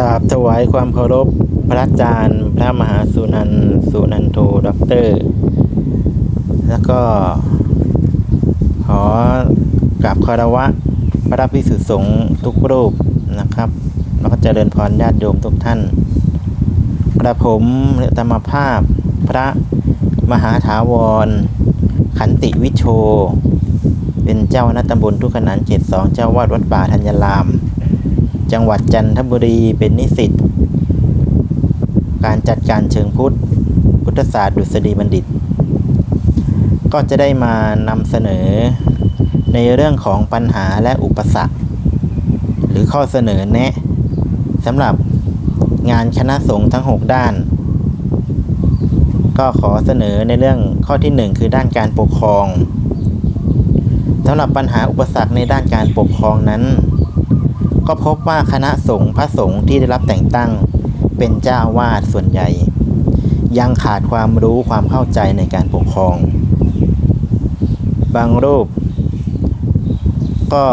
ราบถวายความเคารพพระอาจารย์ พระมหาสุนันสุนันโทด็อกเตอร์ แล้วก็ ขอกราบคารวะ พระภิกษุสงฆ์ทุกรูปนะครับ แล้วก็เจริญพรญาติโยมทุกท่าน กระผมธรรมภาพ พระมหาถาวร ขันติวิโช เป็นเจ้าคณะตำบลทุกขนานเจ็ดสองเจ้าวาดวัดป่าธัญราม จังหวัดจันทบุรีเป็นนิสิต การจัดการเชิงพุทธ พุทธศาสตร์ดุษฎีบัณฑิต ก็จะได้มานำเสนอในเรื่องของปัญหาและอุปสรรค หรือข้อเสนอแนะสำหรับงานคณะสงฆ์ทั้ง 6 ด้าน ก็ขอเสนอในเรื่องข้อที่ 1 คือด้านการปกครองสำหรับปัญหาอุปสรรคในด้านการปกครองนั้น ก็พบว่าคณะสงฆ์พระสงฆ์ที่ได้รับแต่งตั้งเป็นเจ้าวาสส่วนใหญ่ ยังขาดความรู้ความเข้าใจในการปกครอง บางรูป ก็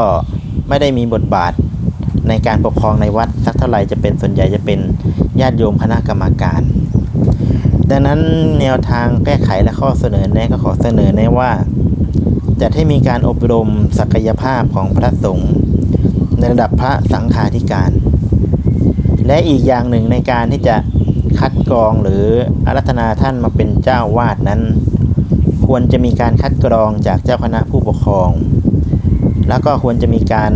ไม่ได้มีบทบาทในการปกครองในวัดสักเท่าไหร่จะเป็นส่วนใหญ่จะเป็นญาติโยมคณะกรรมการ ดังนั้นแนวทางแก้ไขและข้อเสนอแนะก็ขอเสนอแนะว่า จะให้มีการอบรมศักยภาพของพระสงฆ์ ในระดับพระสังฆาธิการ และอีกอย่างหนึ่งในการที่จะคัดกรองหรืออารัธนาท่านมาเป็นเจ้าวาดนั้น ควรจะมีการคัดกรองจากเจ้าคณะผู้ปกครอง แล้วก็ควรจะมีการ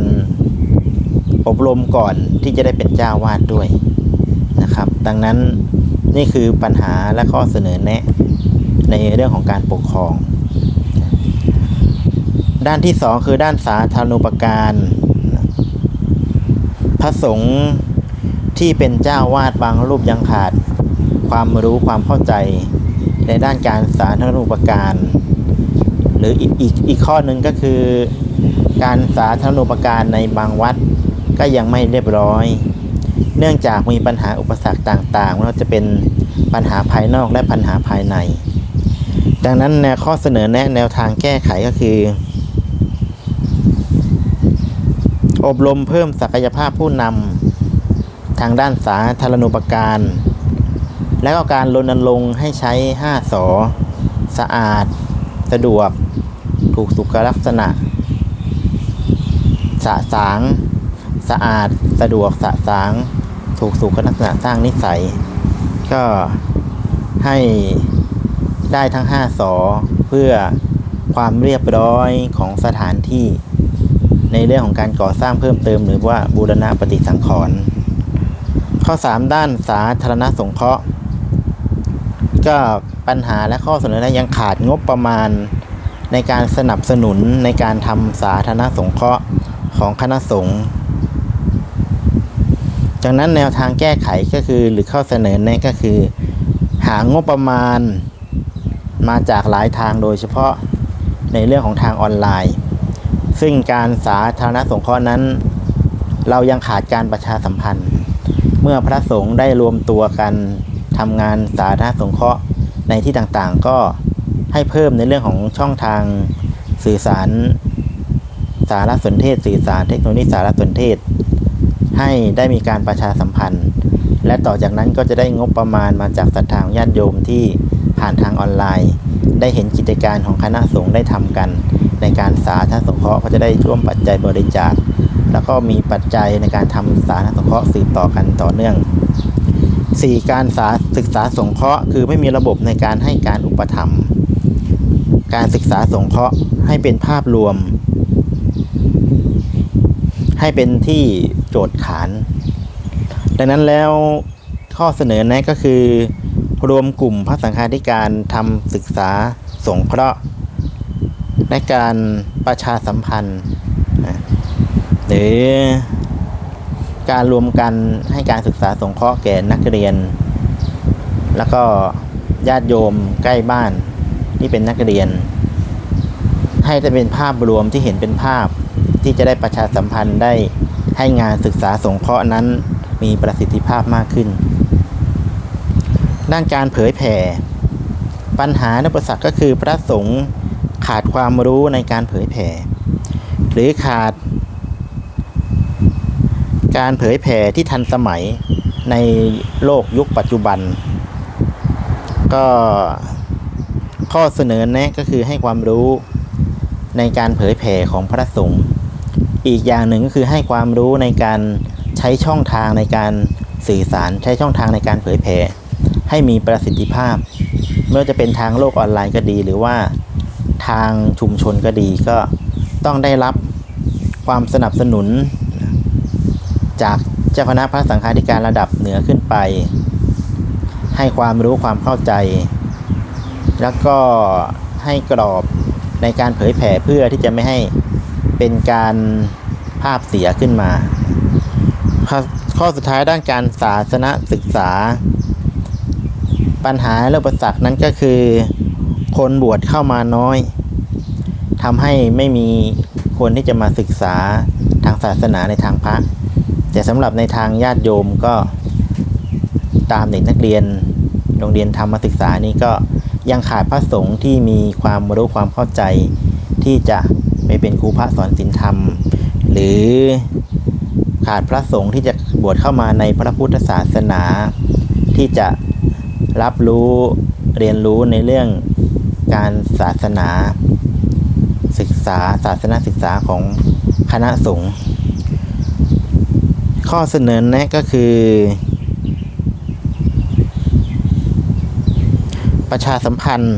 อบรมก่อนที่จะได้เป็นเจ้าวาดด้วยนะครับ ดังนั้นนี่คือปัญหาและข้อเสนอแนะในเรื่องของการปกครอง ด้านที่สองคือด้านสาธารณูปการ ระสงฆ์ที่เป็นเจ้าวาดบางรูปยังขาด ความรู้ความเข้าใจ ในด้านการสาธารณูปการ หรืออีกอีกอีกข้อหนึ่งก็คือ การสาธารณูปการในบางวัดก็ยังไม่เรียบร้อย เนื่องจากมีปัญหาอุปสรรคต่างๆไม่ว่าจะเป็นปัญหาภายนอกและปัญหาภายใน ดังนั้นแนวข้อเสนอแนะแนวทางแก้ไขก็คือ อบรมเพิ่มศักยภาพผู้นำทางด้านสาธารณูปการ และก็การรณรงค์ให้ใช้ 5 สอ สะอาด สะดวก ถูกสุขลักษณะ สะสาง สะอาด สะดวก สะสาง ถูกสุขลักษณะสร้างนิสัย ก็ให้ได้ทั้ง 5 สอ เพื่อความเรียบร้อยของสถานที่ ในเรื่องของการก่อสร้างเพิ่มเติม หรือว่าบูรณะปฏิสังขรณ์ข้อ 3 ด้านสาธารณสงเคราะห์ ก็ปัญหาและข้อเสนอแนะยังขาดงบประมาณ ในการสนับสนุนในการทำสาธารณสงเคราะห์ของคณะสงฆ์จากนั้นแนวทางแก้ไขก็คือหรือข้อเสนอแนะก็คือ หางบประมาณมาจากหลายทางโดยเฉพาะในเรื่องของทางออนไลน์ ซึ่งการสาธารณสงเคราะห์นั้น เรายังขาดการประชาสัมพันธ์ เมื่อพระสงฆ์ได้รวมตัวกันทำงานสาธารณสงเคราะห์ในที่ต่างๆ ก็ให้เพิ่มในเรื่องของช่องทางสื่อสาร สารสนเทศ สื่อสารเทคโนโลยีสารสนเทศ ให้ได้มีการประชาสัมพันธ์ และต่อจากนั้นก็จะได้งบประมาณมาจากศรัทธาของญาติโยมที่ผ่านทางออนไลน์ ได้เห็นกิจการของคณะสงฆ์ได้ทำกัน ในการสาธารณสงเคราะห์ก็จะได้ร่วมปัจจัยบริจาค แล้วก็มีปัจจัยในการทำสาธารณสงเคราะห์สืบต่อกันต่อเนื่อง 4. การสาศึกษาสงเคราะห์คือไม่มีระบบในการให้การอุปถัมภ์การศึกษาสงเคราะห์ให้เป็นภาพรวม ให้เป็นที่โจทย์ขาน ดังนั้นแล้วข้อเสนอแนะก็คือ รวมกลุ่มพระสังฆาธิการทำศึกษาสงเคราะห์ และการประชาสัมพันธ์ หรือการรวมกันให้การศึกษาสงเคราะห์แก่นักเรียน แล้วก็ญาติโยมใกล้บ้านที่เป็นนักเรียน ให้จะเป็นภาพรวมที่เห็นเป็นภาพที่จะได้ประชาสัมพันธ์ได้ให้งานศึกษาสงเคราะห์นั้นมีประสิทธิภาพมากขึ้น ด้านการเผยแผ่ ปัญหาในประสักก็คือพระสงฆ์ ขาดความรู้ในการเผยแผ่ หรือขาด การเผยแผ่ที่ทันสมัยในโลกยุคปัจจุบัน ก็ข้อเสนอแนะก็คือให้ความรู้ในการเผยแผ่ของพระสงฆ์อีกอย่างหนึ่งก็คือให้ความรู้ในการใช้ช่องทางในการสื่อสาร ใช้ช่องทางในการเผยแผ่ให้มีประสิทธิภาพ ไม่ว่าจะเป็นทางโลกออนไลน์ก็ดี หรือว่า ทางชุมชนก็ดีก็ต้องได้รับความสนับสนุน จากเจ้าคณะพระสังฆาธิการระดับเหนือขึ้นไป ให้ความรู้ความเข้าใจ แล้วก็ให้กรอบในการเผยแผ่เพื่อที่จะไม่ให้เป็นการภาพเสียขึ้นมา ข้อข้อสุดท้ายด้านการศาสนศึกษา ปัญหาและอุปสรรคนั้นก็คือ คนบวชเข้ามาน้อยทำให้ไม่มีคนที่จะมาศึกษาทางศาสนาในทางพระแต่สำหรับในทางญาติโยมก็ตามเด็กนักเรียนโรงเรียนธรรมศึกษานี้ก็ยังขาดพระสงฆ์ที่มีความรู้ความเข้าใจ ที่จะไปเป็นครูพระสอนศีลธรรม หรือขาดพระสงฆ์ที่จะบวชเข้ามาในพระพุทธศาสนา ที่จะรับรู้เรียนรู้ในเรื่อง การศาสนาศึกษาศาสนาศึกษาของคณะสงฆ์ข้อเสนอแนะก็คือ ประชาสัมพันธ์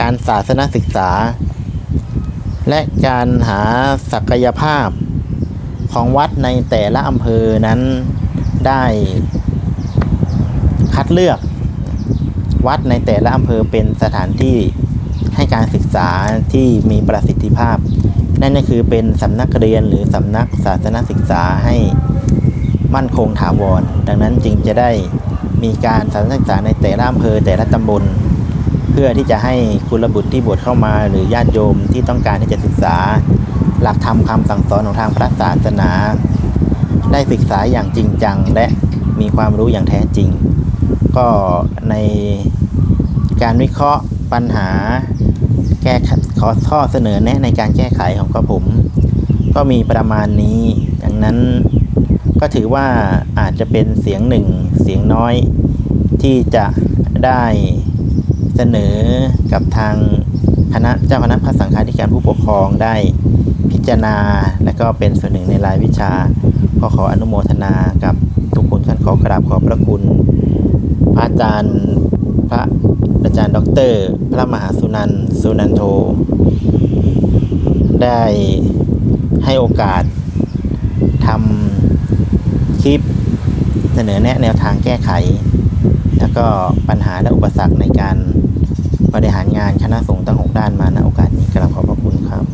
การศาสนาศึกษา และการหาศักยภาพของวัดในแต่ละอำเภอนั้นได้คัดเลือกวัดในแต่ละอำเภอเป็นสถานที่ ให้การศึกษาที่มีประสิทธิภาพ นั่นก็คือเป็นสำนักเรียนหรือสำนักศาสนศึกษาให้มั่นคงถาวร ดังนั้นจึงจะได้มีการศาสนศึกษาในแต่ละอำเภอแต่ละตำบล เพื่อที่จะให้กุลบุตรที่บวชเข้ามาหรือญาติโยมที่ต้องการที่จะศึกษา หลักธรรมคำสั่งสอนของทางพระศาสนา ได้ศึกษาอย่างจริงจังและมีความรู้อย่างแท้จริง ก็ในการวิเคราะห์ปัญหา ก้ขขอข้อเสนอแนะในการแก้ไขของกระผม ก็มีประมาณนี้ ดังนั้นก็ถือว่าอาจจะเป็นเสียงหนึ่งเสียงน้อยที่จะได้เสนอกับทางคณะเจ้าคณะพระสังฆาธิการผู้ปกครองได้พิจารณา และก็เป็นส่วนหนึ่งในรายวิชา ก็ขออนุโมทนากับทุกคนท่านขอกราบขอบพระคุณ พระอาจารย์พระ อาจารย์ด็อกเตอร์พระมหาสุนันสุนันโท ได้ให้โอกาสทำคลิปเสนอแนะแนวทางแก้ไข แล้วก็ปัญหาและอุปสรรคในการบริหารงานคณะสงฆ์ตั้งหกด้านมาณโอกาสนี้กราบขอบพระคุณครับ